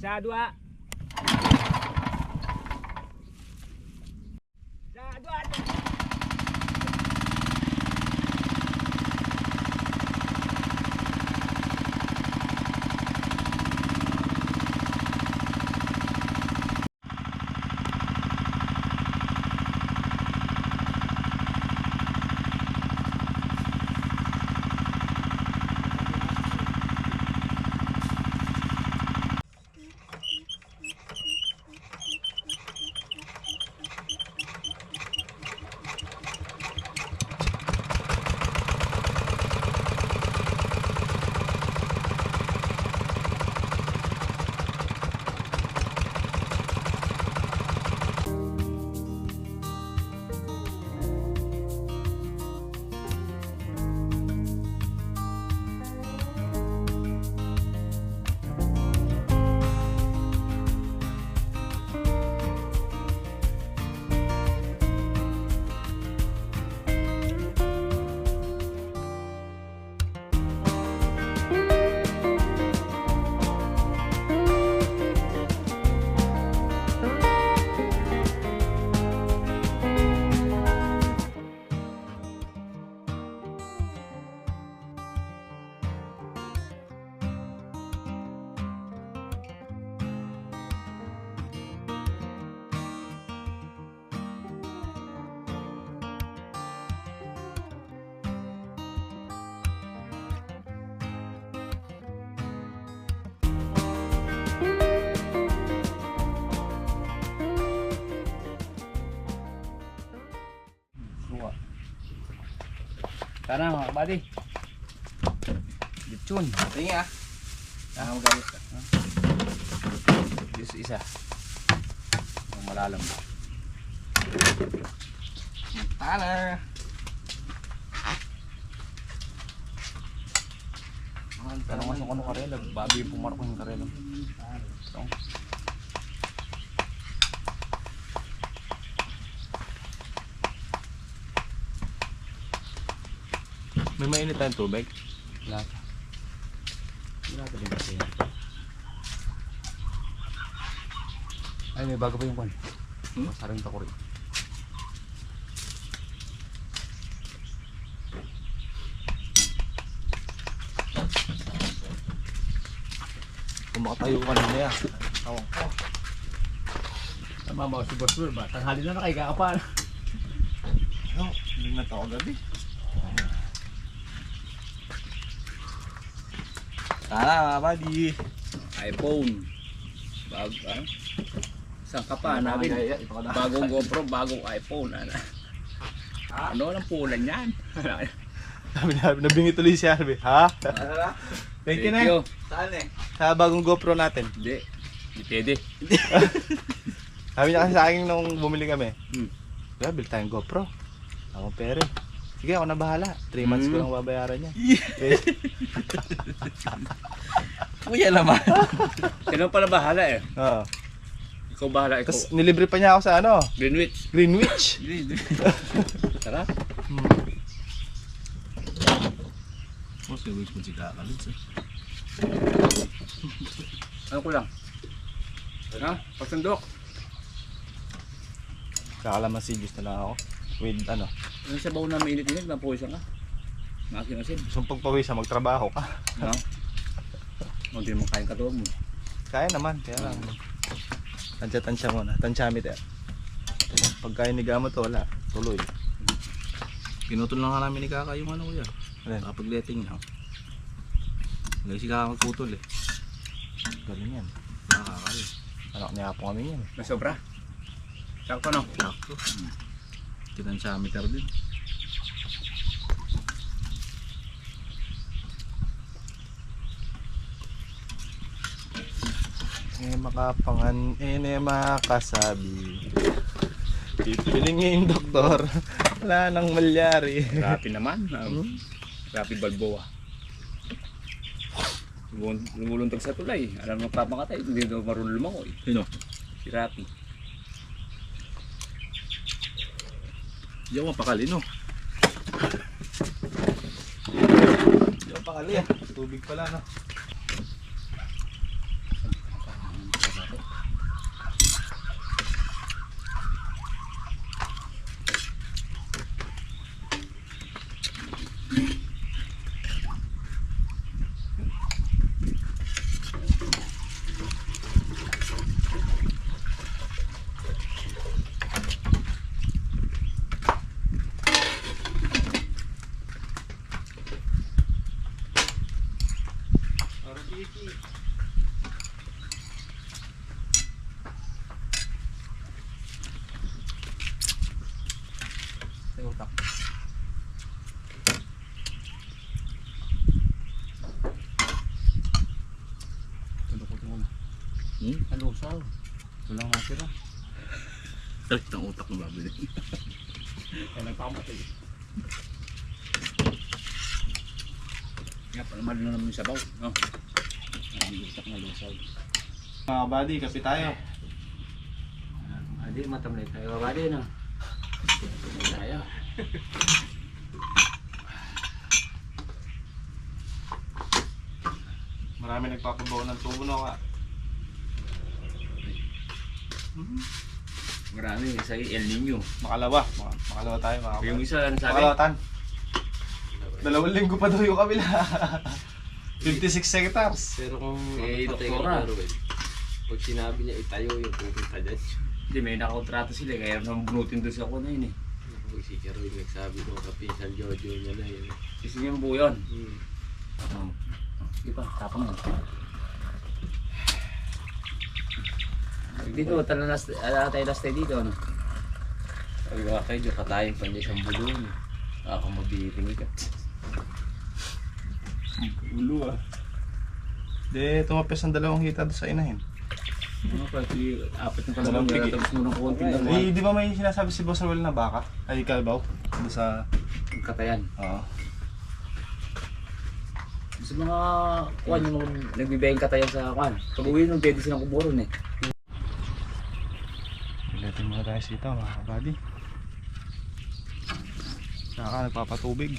Isa, dua. Sana mga kabady. Lechon. Tingin ah. Ah, magalit ka. Ha? Diyos isa. Ang malalam? Tanner. Pero nga sa ano karela, babi pumarko yung karela. Ito. May mainit tayong tubig. Wala pa. Wala pa din kasi. Ay, may bago pa yung kwan. Hmm? Masaring takuri. Kung makatayo ka na niya. Tawang ko. Tama ba si Boss Will ba? Tanghali na nakikakapan. Ano? Hindi na tao gabi. Tara mga buddy. iPhone. Bag, ah? Isang kapa namin. Bagong GoPro, bagong iPhone. Ano, ano ang pulan yan? Sabi na, nabingi tuloy si Harvey. Ha? Thank you na. Saan eh? Sa bagong GoPro natin. Hindi. Hindi pwede. Sabi niya kasi sa akin nung bumili kami. Hmm. Bil tayong GoPro. Ako pere. Sige, ako na bahala. 3 months ko Hmm. lang babayaran niya. Kuya naman. Sino pala bahala eh? Oo. Ikaw bahala, ikaw. Tapos nilibre pa niya ako sa ano, Greenwich. Greenwich. Tara. Hmm. Mas gawin ko si Kakalits eh. Ano ko lang? Ha? Pasundok. Kakalamansi juice na lang ako. With ano, Ano sa baon na mainit-init, mapuwisan ka. Makin asin. gusto mong pagpawisa, magtrabaho ka. No? Huwag din mo kain katuwag mo. Kaya naman, kaya lang. Tansya-tansya muna. Tansya mi tayo. Pagkain ni Gamot, wala. Tuloy. Pinutol na nga namin ni Kaka yung ano kuya. Alin? Kapag letting na. Lagi si Kaka magputol eh. Galing yan. Nakakaya. Anak niya po kami yan. May sobra. Sakto no? Sakto. Tinansya meter din. Eh makapangan, eh ne makasabi. Pipiling yung doktor. Wala nang malyari. Grabe naman. Um, Hmm? Grabe balboa. Lumul- Lumuluntag sa tulay. Alam mo papakatay. Hindi daw marunong lumangoy. Sino? Si Rapi. Ako mapakali no. Yung pakali ah. Tubig pala no. Sa utak. Tulukot mo. Alusaw. Walang natira. Sakit ang utak ng baboy. Kaya nagpakamatay. Kaya pala na naman yung sabaw. No? Ang utak na lusaw. Mga buddy, kape tayo. Adi, matamlay tayo. Babadi na. Tayo. Marami nagpapabaw ng tubo no ka. Marami. Sa El Nino. Makalawa. Maka- Makalawa tayo mga Yung buddy. isa, ano sabi? Makalawa tan. Dalawang linggo pa daw yung kabila. 56 hectares. Pero kung Eh, ano patay doktora. ka pero eh, pag sinabi niya itayo yung pupunta dyan. Hindi, may nakakontrato sila. Kaya naman bunutin doon sa ako na yun eh. Pag si Karoy nagsabi ko kapinsan Jojo niya na yun. Kasi yung buo yun. Hmm. Hmm. Sige pa, tapang mo. Dito, tala na, ala tayo last tayo dito, ano? Sabi ko kayo, diyo katayin pa niya isang bulong. Ako mabiting ka. Ulo ah. Di, tumapes ang dalawang hita doon sa inahin. Ano pa, si apat na Dalawang kalabang pigi. tapos mo ng konti lang. Eh, di ba may sinasabi si Boss Roel na baka? Ay, kalabaw? Doon sa... Ang katayan. Oo. Sa mga kuwan, yung mga nagbibigay katayan sa kuwan. Pag uwi nung pwede silang kuburon eh. Tayo sito mga kabady. Saka nagpapatubig.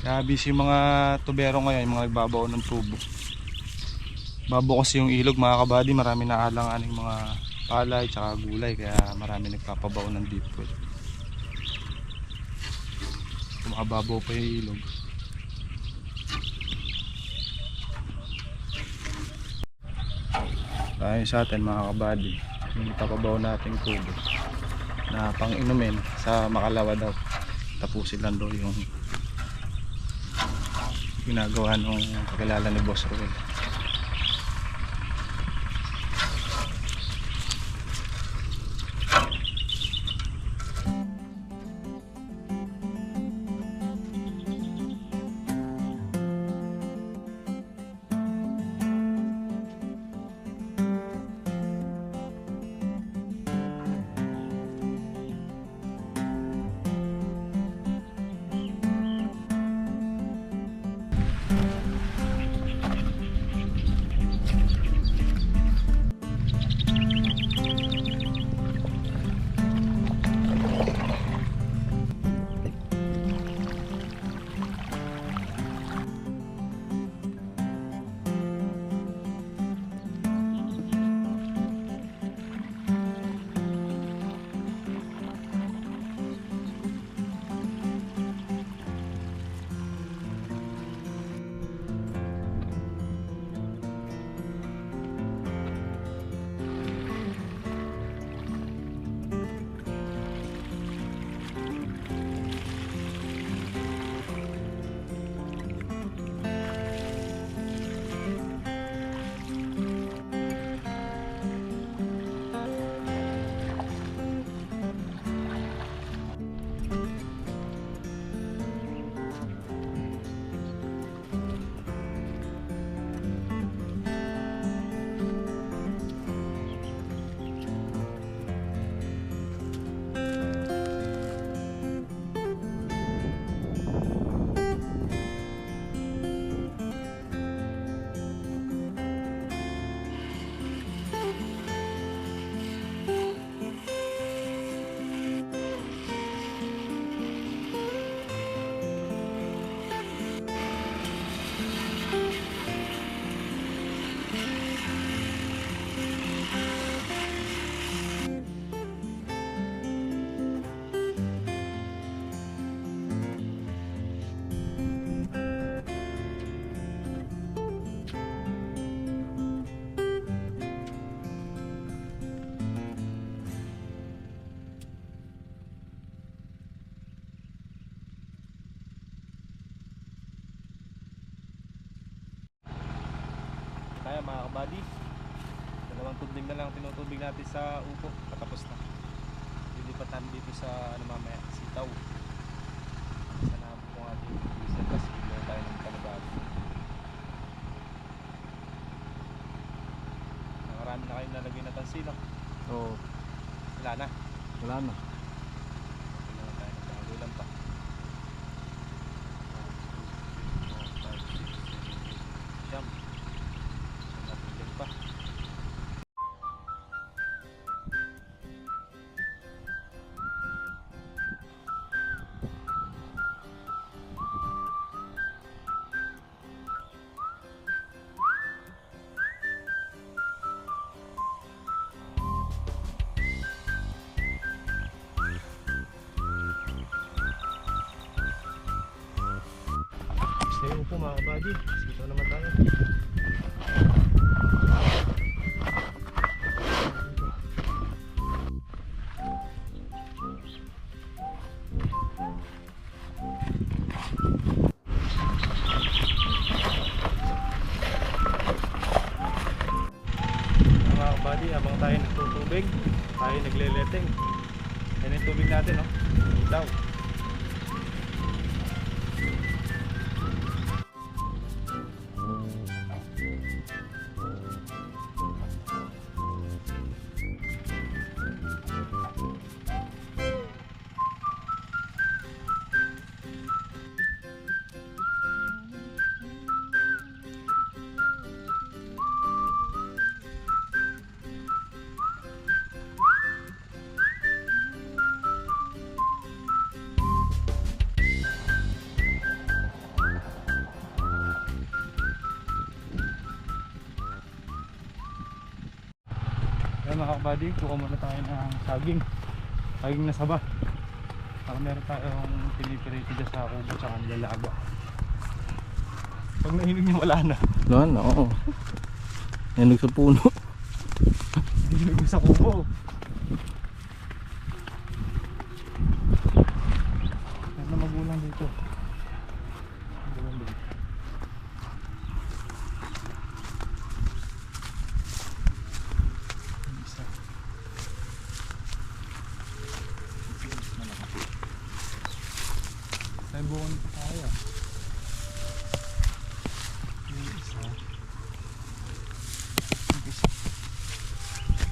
Kaya busy mga tubero ngayon, mga nagbabaw ng tubo. Babo kasi yung ilog mga kabady, marami na alangan yung mga palay tsaka gulay kaya marami nagpapabaw ng deep well. Makababaw pa yung ilog. tayo sa atin mga kabady yung papabaw nating tubo na pang inumin sa makalawa daw. Tapusin lang daw yung ginagawa nung kakilala ni Boss Ruel kabady. Dalawang tubig na lang tinutubig natin sa upo. Patapos na. Lilipatan dito sa ano mamaya, sitaw. Sa nabo ko nga dito. Isa tapos bigyan tayo ng panabago. Nakarami na kayong nalagay na tansi, no? Oo, Wala na. wala na. Kabady, kuha muna tayo ng saging. Saging na saba. Para meron tayong pinipirito dyan sa kubo sa lalaga. Pag nahinog niya wala na. Wala na, oo. Nanog sa puno. Nahinog sa kubo. Meron na magulang dito. Magulang dito. Yung Isa. Tayo buwan pa tayo. Yung isa. Yung isa.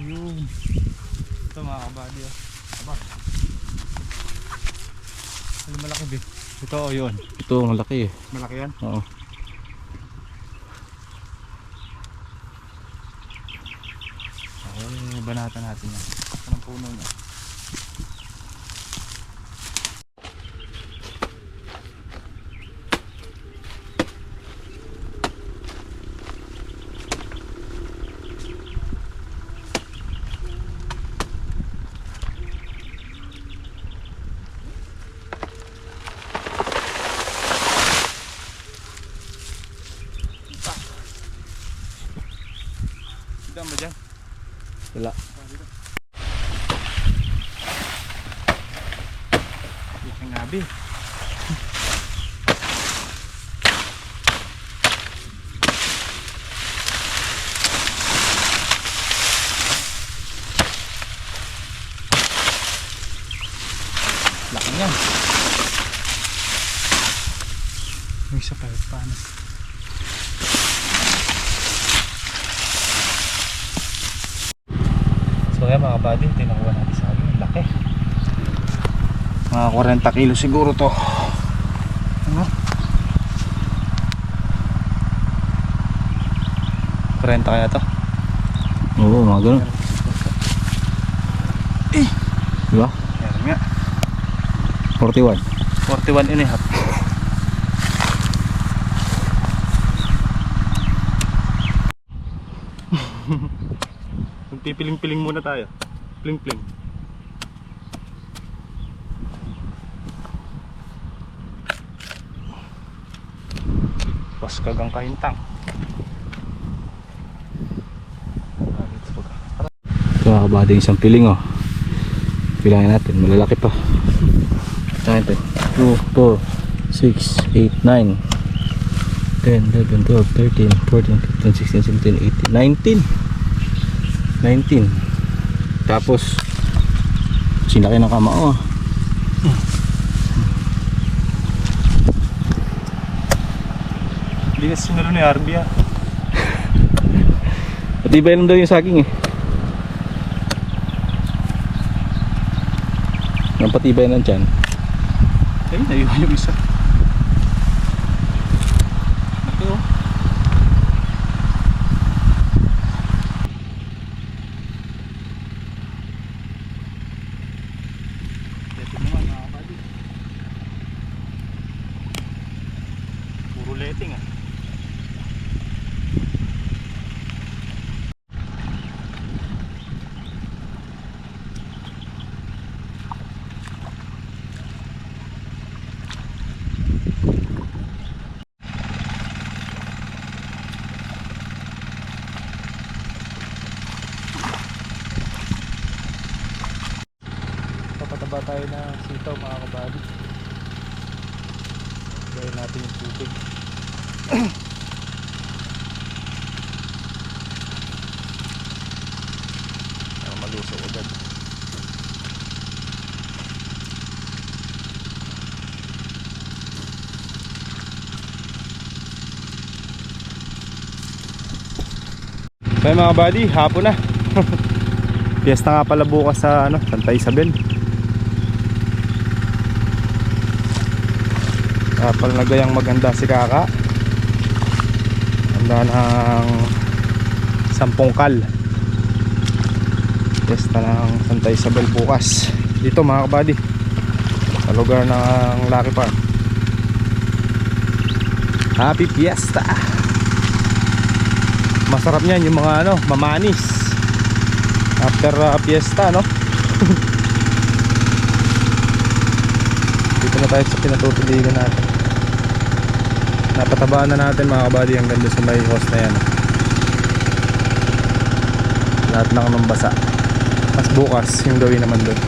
Yun. Ito mga kabady oh. Aba. Ano malaki ba? Ito oh yun. Ito, malaki eh. Malaki yan. Oo. Okay, banatan natin yan. Anong puno niya? Dito mo dyan. Wala. Yung ngabi. Laki niyan. Isa pa, paano? So kaya mga buddy, tinakuha natin sa akin. Laki. Mga 40 kilo siguro to. Ano? 40 kaya to? Oo, mga ganun. Eh! Diba? Meron nga. 41. 41 and a half. Magpipiling-piling muna tayo. Pling-pling. Paskagang kahintang. Ito, kabady isang piling oh. Pilangin natin, malalaki pa. Natin. 2, 4, 6, 8, 9. 10, 11, 12, 13, 14, 15, 16, 17, 18, 19. 19. Tapos, sinaki ng kamao ah. Na sinalo ni Arby ah. Matibay lang daw yung saging eh. Ang patibay ng tiyan. Ay, naiwan yung isa. Tayo na sitaw mga kabady. Gawin natin yung tubig. Para malusaw agad. So mga buddy, hapon na. Fiesta nga pala bukas sa ano, Santa Isabel. Kaya pala nagayang maganda si Kaka. Handa ng sampung kal. Fiesta ng Santa Isabel bukas. Dito mga kabady. Sa lugar ng Lucky Farm. Happy Fiesta! Masarap niyan yung mga ano, mamanis after uh, fiesta no dito na tayo sa pinatutuligan natin napatabaan na natin mga kabady ang ganda sa may host na yan. Lahat ng ng basa. Mas bukas yung gawin naman doon.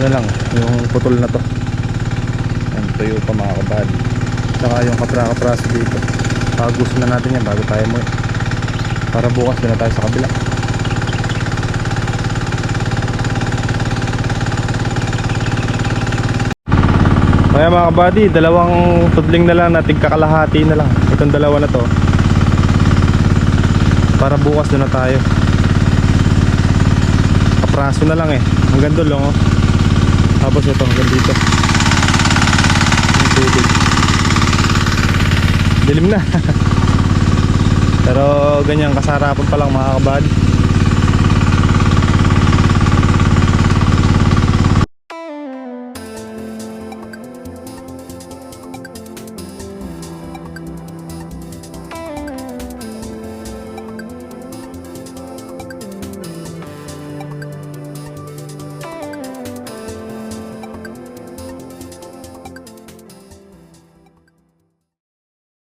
Yun lang yung putol na to. Yung tuyo pa mga kabady. Saka yung kapra-kapraso dito. Pagusin na natin yan bago tayo mo para bukas doon na tayo sa kabila kaya mga kabady dalawang tudling na lang natin kakalahati na lang. Itong dalawa na to. Para bukas doon na tayo. Kapraso na lang eh. Hanggang doon lang oh. Tapos ito hanggang dito. Dilim na. Pero ganyan kasarapan pa lang mga kabady